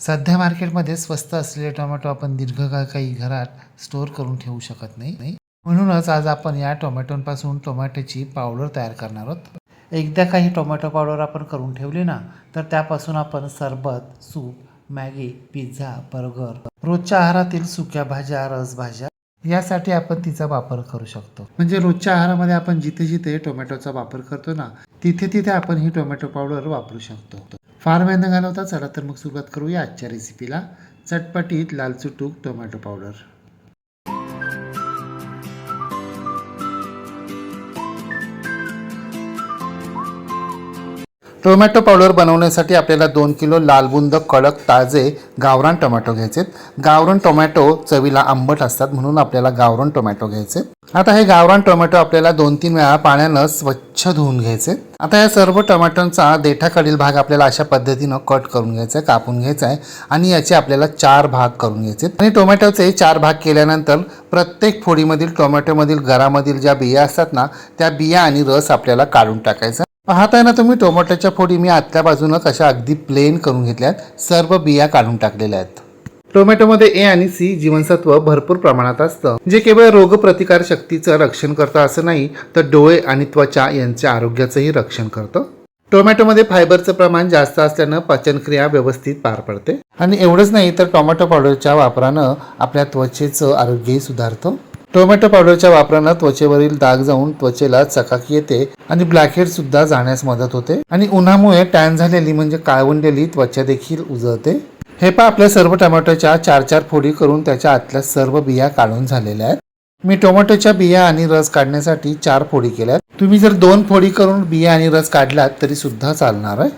सध्या मार्केटमध्ये स्वस्त असलेले टोमॅटो आपण दीर्घकाळ काही घरात स्टोअर करून ठेवू शकत नाही. म्हणूनच आज आपण या टोमॅटोंपासून टोमॅटोची पावडर तयार करणार आहोत. एकदा काही टोमॅटो पावडर आपण करून ठेवली ना तर त्यापासून आपण सरबत सूप मॅगी पिझ्झा बर्गर रोजच्या आहारातील सुक्या भाज्या रसभाज्या यासाठी आपण तिचा वापर करू शकतो. म्हणजे रोजच्या आहारामध्ये आपण जिथे जिथे टोमॅटोचा वापर करतो ना तिथे तिथे आपण ही टोमॅटो पावडर वापरू शकतो. फार वेळ न घालवता चला तर मग सुरुवात करूया आजच्या रेसिपीला चटपटीत लालचुटूक टोमॅटो पावडर टोमॅटो पावडर बनवण्यासाठी आपल्याला दोन किलो लालबुंद कडक ताजे गावरान टोमॅटो घ्यायचे गावरान टोमॅटो चवीला आंबट असतात म्हणून आपल्याला गावरान टोमॅटो घ्यायचे आता हे गावरान टोमॅटो आपल्याला दोन तीन वेळा पाण्यानं स्वच्छ धुवून घ्यायचे आता या सर्व टोमॅटोंचा देठाकडील भाग आपल्याला अशा पद्धतीनं कट करून घ्यायचा आहे कापून घ्यायचा आहे आणि याचे आपल्याला चार भाग करून घ्यायचे आणि टोमॅटोचे चार भाग केल्यानंतर प्रत्येक फोडीमधील टोमॅटोमधील घरामधील ज्या बिया असतात ना त्या बिया आणि रस आपल्याला काढून टाकायचा पाहताय ना तुम्ही टोमॅटोच्या फोडी मी आतल्या बाजूनं कशा अगदी प्लेन करून घेतल्यात. सर्व बिया काढून टाकलेल्या आहेत. टोमॅटोमध्ये ए आणि सी जीवनसत्व भरपूर प्रमाणात असतं. जे केवळ रोगप्रतिकार शक्तीचं रक्षण करतं असं नाही तर डोळे आणि त्वचा यांच्या आरोग्याचंही रक्षण करतं. टोमॅटोमध्ये फायबरचं प्रमाण जास्त असल्यानं पचनक्रिया व्यवस्थित पार पडते. आणि एवढंच नाही तर टोमॅटो पावडरच्या वापरानं आपल्या त्वचेचं आरोग्यही सुधारतं. टोमॅटो पावडरच्या वापरानं त्वचेवरील दाग जाऊन त्वचेला चकाकी येते आणि ब्लॅकहेड सुद्धा जाण्यास मदत होते. आणि उन्हामुळे टॅन झालेली म्हणजे काळवंडलेली त्वचा देखील उजळते. हे पहा आपल्या सर्व टोमॅटोच्या चार चार फोडी करून त्याच्या आतल्या सर्व बिया काढून झालेल्या आहेत. मी टोमॅटोच्या बिया आणि रस काढण्यासाठी चार फोडी केल्यात तुम्ही जर दोन फोडी करून बिया आणि रस काढलात तरी सुद्धा चालणार आहे.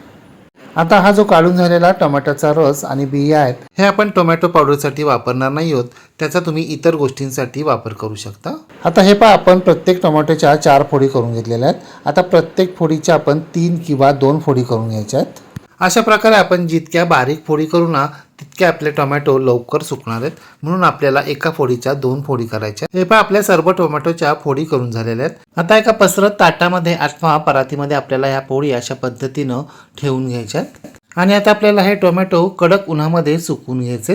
आता हा जो काढून झालेला टोमॅटोचा रस आणि बिया आहेत हे आपण टोमॅटो पावडरसाठी वापरणार नाही आहोत त्याचा तुम्ही इतर गोष्टींसाठी वापर करू शकता. आता हे पहा आपण प्रत्येक टोमॅटोच्या चार फोडी करून घेतलेल्या आहेत. आता प्रत्येक फोडीच्या आपण तीन किंवा दोन फोडी करून घ्यायच्या आहेत. अशा प्रकारे आपण जितक्या बारीक फोडी करू ना तितके आपले टोमॅटो लवकर सुकणार आहेत. म्हणून आपल्याला एका फोडीच्या दोन फोडी करायच्या हे पण आपल्या सर्व टोमॅटोच्या फोडी करून झालेल्या आहेत. आता एका पसरत ताटामध्ये अथवा परातीमध्ये आपल्याला ह्या पोळी अशा पद्धतीनं ठेवून घ्यायच्यात आणि आता आपल्याला हे टोमॅटो कडक उन्हामध्ये सुकून घ्यायचे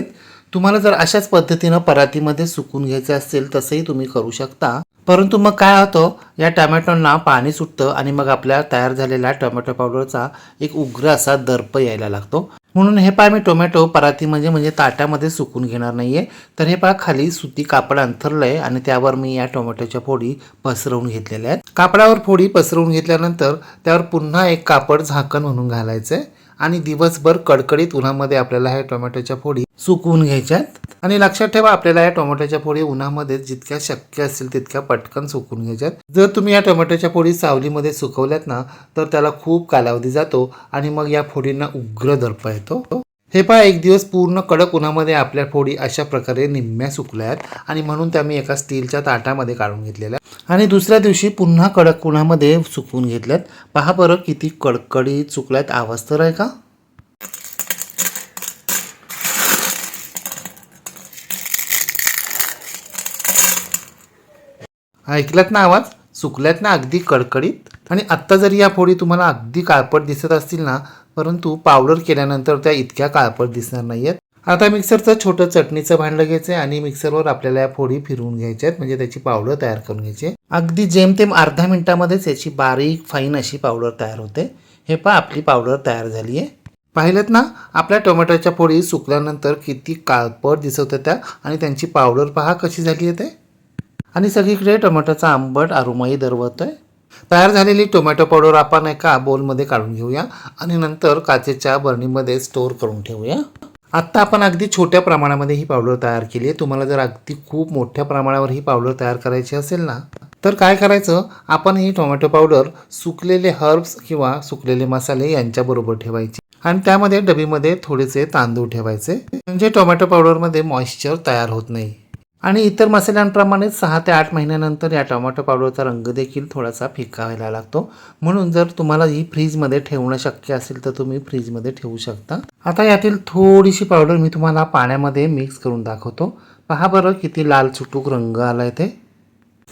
तुम्हाला जर अशाच पद्धतीनं परातीमध्ये सुकून घ्यायचे असेल तसंही तुम्ही करू शकता. परंतु मग काय होतं या टोमॅटोंना पाणी सुटतं आणि मग आपल्या तयार झालेला टोमॅटो पावडरचा एक उग्र असा दर्प यायला लागतो. म्हणून हे पहा मी टोमॅटो पराती म्हणजे म्हणजे ताटामध्ये सुकून घेणार नाहीये. तर हे पहा खाली सुती कापड अंथरलंय आणि त्यावर मी या टोमॅटोच्या फोडी पसरवून घेतलेल्या आहेत. कापडावर फोडी पसरवून घेतल्यानंतर त्यावर पुन्हा एक कापड झाकण म्हणून घालायचं आहे आणि दिवसभर कडकडीत उन्हामध्ये आपल्याला ह्या टोमॅटोच्या फोडी सुकवून घ्यायच्यात. आणि लक्षात ठेवा आपल्याला या टोमॅटोच्या फोडी उन्हामध्ये जितक्या शक्य असेल तितक्या पटकन सुकून घ्यायच्यात. जर तुम्ही या टोमॅटोच्या पोळी सावलीमध्ये सुकवल्यात ना तर त्याला खूप कालावधी जातो आणि मग या फोडींना उग्र दर्प येतो. हे पहा एक दिवस पूर्ण कडक उन्हामध्ये आपल्या फोडी अशा प्रकारे निम्म्या सुकल्या आहेत आणि म्हणून त्या मी एका स्टीलच्या ताटामध्ये काढून घेतलेल्या. आणि दुसऱ्या दिवशी पुन्हा कडक उन्हामध्ये सुकवून घेतल्यात. पहा बरं किती कडकडीत सुकल्यात. आवाज तर आहे का? ऐकलात ना आवाज? सुकल्यात ना अगदी कडकडीत? आणि आत्ता जरी या फोडी तुम्हाला अगदी काळपट दिसत असतील ना परंतु पावडर केल्यानंतर त्या इतक्या काळपट दिसणार नाहीयेत. आता मिक्सरचं छोटं चटणीचं भांडलं घ्यायचं आहे आणि मिक्सरवर आपल्याला या फोडी फिरवून घ्यायच्या आहेत म्हणजे त्याची पावडर तयार करून घ्यायची आहे. अगदी जेमतेम अर्ध्या मिनिटामध्येच याची बारीक फाईन अशी पावडर तयार होते. हे पहा आपली पावडर तयार झाली आहे. पाहिलेत ना आपल्या टोमॅटोच्या फोडी सुकल्यानंतर किती काळपट दिसत होत्या आणि त्यांची पावडर पहा कशी झाली आहे ते. आणि सगळीकडे टोमॅटोचा आंबट आरोमाही दरवतोय तयार झालेली टोमॅटो पावडर आपण एका बोलमध्ये काढून घेऊया आणि नंतर काचेच्या बरणीमध्ये स्टोअर करून ठेवूया. आत्ता आपण अगदी छोट्या प्रमाणामध्ये ही पावडर तयार केली आहे. तुम्हाला जर अगदी खूप मोठ्या प्रमाणावर ही पावडर तयार करायची असेल ना तर काय करायचं? आपण ही टोमॅटो पावडर सुकलेले हर्ब्स किंवा सुकलेले मसाले यांच्याबरोबर ठेवायची आणि त्यामध्ये डबीमध्ये थोडेसे तांदूळ ठेवायचे. म्हणजे टोमॅटो पावडरमध्ये मॉइश्चर तयार होत नाही. आणि इतर मसाल्यांप्रमाणेच सहा ते आठ महिन्यानंतर या टोमॅटो पावडरचा रंग देखील थोडासा फिका व्हायला लागतो. म्हणून जर तुम्हाला ही फ्रीजमध्ये ठेवणं शक्य असेल तर तुम्ही फ्रीजमध्ये ठेवू शकता. आता यातील थोडीशी पावडर मी तुम्हाला पाण्यामध्ये मिक्स करून दाखवतो. पहा बरं किती लाल चुटूक रंग आलाय ते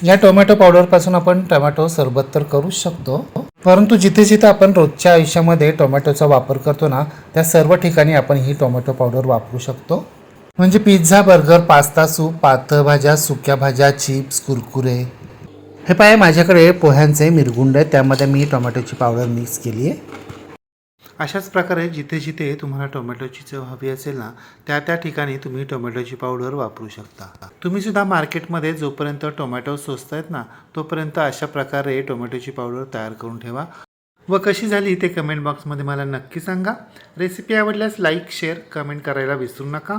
या टोमॅटो पावडरपासून आपण टोमॅटो सरबत तर करू शकतो. परंतु जिथे जिथे आपण रोजच्या आयुष्यामध्ये टोमॅटोचा वापर करतो ना त्या सर्व ठिकाणी आपण ही टोमॅटो पावडर वापरू शकतो. म्हणजे पिझ्झा बर्गर पास्ता सूप पातळ भाज्या सुक्या भाज्या चिप्स कुरकुरे. हे पाय माझ्याकडे पोह्यांचे मिरगुंड आहे त्यामध्ये मी टोमॅटोची पावडर मिक्स केली आहे. अशाच प्रकारे जिथे जिथे तुम्हाला टोमॅटोची चव हवी असेल ना त्या त्या ठिकाणी तुम्ही टोमॅटोची पावडर वापरू शकता. तुम्ही सुद्धा मार्केटमध्ये जोपर्यंत टोमॅटो स्वस्त आहेत ना तोपर्यंत अशा प्रकारे टोमॅटोची पावडर तयार करून ठेवा. व कशी झाली ते कमेंट बॉक्समध्ये मला नक्की सांगा. रेसिपी आवडल्यास लाईक शेअर कमेंट करायला विसरू नका.